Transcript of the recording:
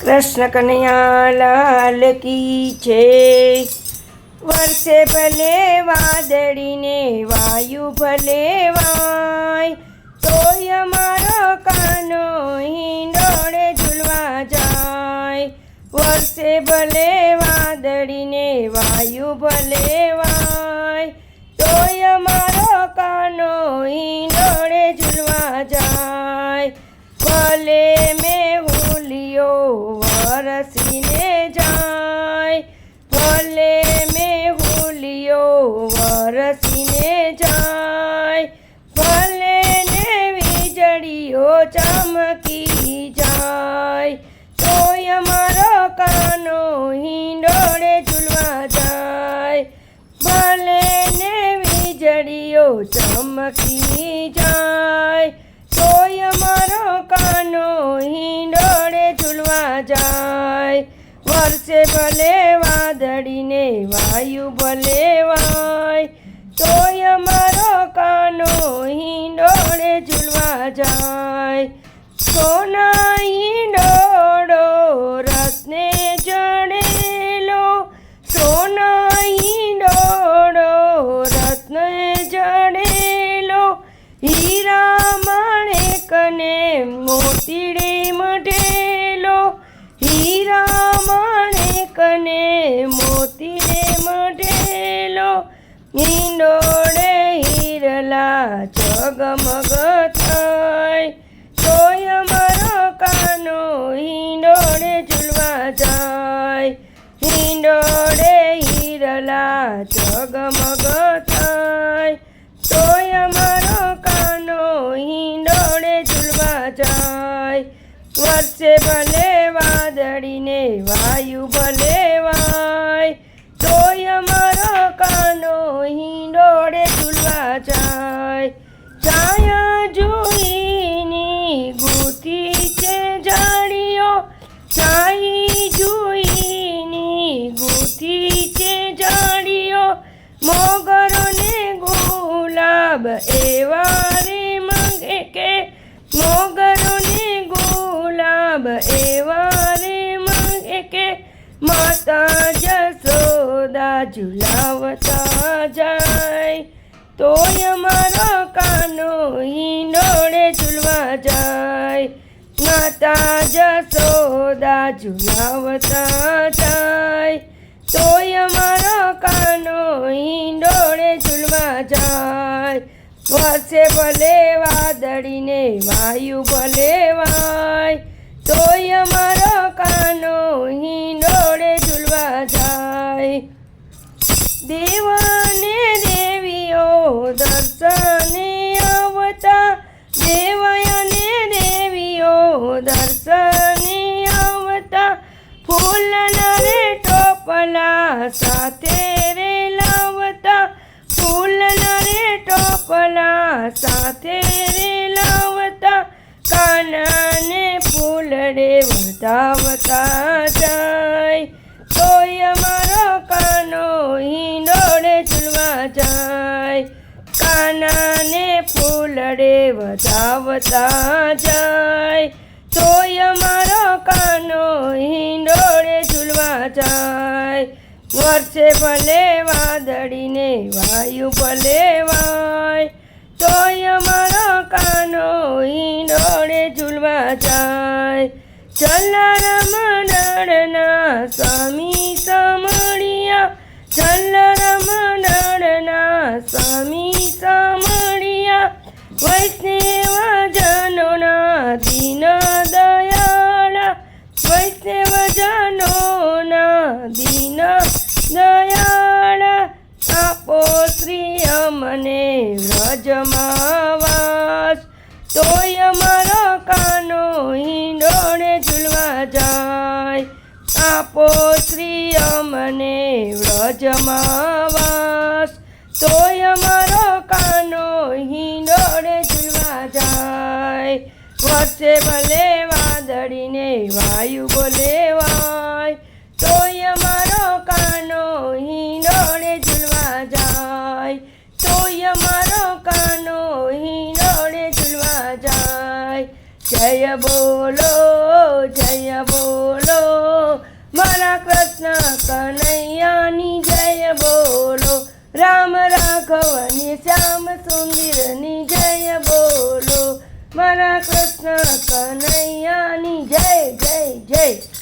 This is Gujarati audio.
કૃષ્ણ કન્યા લાલ કી છે વર્ષે ભલે વાદળીને વાયુ ભલે વાય, તોય મારો કાનો હિંડોળે ઝૂલવા જાય. વર્ષે ભલે વાદળીને વાયુ ભલે વાય, તોય મારો કાનો હિંડોળે વરસીને જાય. ભલે મેં હુલિયો વરસીને જાય. ભલે ને વીજળીઓ ચમકી જાય. તોય મારો કાનો હિંડોળે ઝૂલવા જાય. ભલે ને વીજળીઓ ચમકી જાય. તોય મારો કાનો હિંડોળે ઝૂલવા જાય. વર્ષે ભલે વાદળીને વાયુ ભલે વાય, તોય અમારો કાનો હિંડોળે ઝૂલવા જાય. સોના હિંડોળો રસને જડેલો સોના હિંડોળો રત્ને જડેલો હીરા માણેકને મોતીડે હિંડોળે હીરલા જગમગ થાય તોય મારો કાનો હિંડોળે ઝૂલવા જાય. હિંડોળે હીરલા જગમગ થાય તોય મારો કાનો હિંડોળે ઝૂલવા જાય. વર્ષે ભલે વાદળીને વાયુ ભલે જોઈની ગૂંથી છે જાડીઓ સાઈ જોઈની ગૂંથી છે જાડીઓ મોગરોને ગુલાબ એવા રે મંગે કે મોગરોને ગુલાબ એવા રે મંગે કે માતા જસોદા ઝુલાવતા જાય. તોય મારો કાનો હિંડોળે ઝૂલવા જાય. માતા જસોદા ઝુલાવતા જાય. તોય મારો કાનો હિંડોળે ઝૂલવા જાય. વર્ષે ભલે વાદળીને વાયુ ભલે વાય. તોય મારો ટોપલા સાથે રે લાવતા ફૂલના રે ટોપલા સાથે રે લાવતા કાનાને ફૂલડે વધાવતા જાય. તોય અમારો કાનો હિંડોળે ઝૂલવા જાય. કાનાને ફૂલડે વધાવતા જાય. તોય અમારો કાનો હિંડોળે ઝૂલવા જાય. વર્ષે ભલે વાદળીને વાયુ ભલે વાય, તોય અમારો કાનો ઈંડોળે ઝૂલવા જાય. ચલારામ નળના સ્વામી સમળિયા ચલારામ નળના સ્વામી સમળિયા વૈષ્ણવ જનોના દીન દયાળા, વૈષ્ણવ જનોના દીન દયાળા, આપો શ્રી અમને વ્રજમાં વાસ. તોય મારો કાનો હિંડોળે ઝૂલવા જાય. આપો શ્રી અમને વ્રજમાં વાસ. તોય મારો કાનો હિંડોળે ઝૂલવા જાય. વર્ષે ભલે વાદળીને વાયુ બોલે વાય જય બોલો જય બોલો. મારા કૃષ્ણ કનૈયાની જય બોલો. રામ રાઘવની, શ્યામ સુંદરની જય બોલો. મારા કૃષ્ણ કનૈયાની જય જય જય.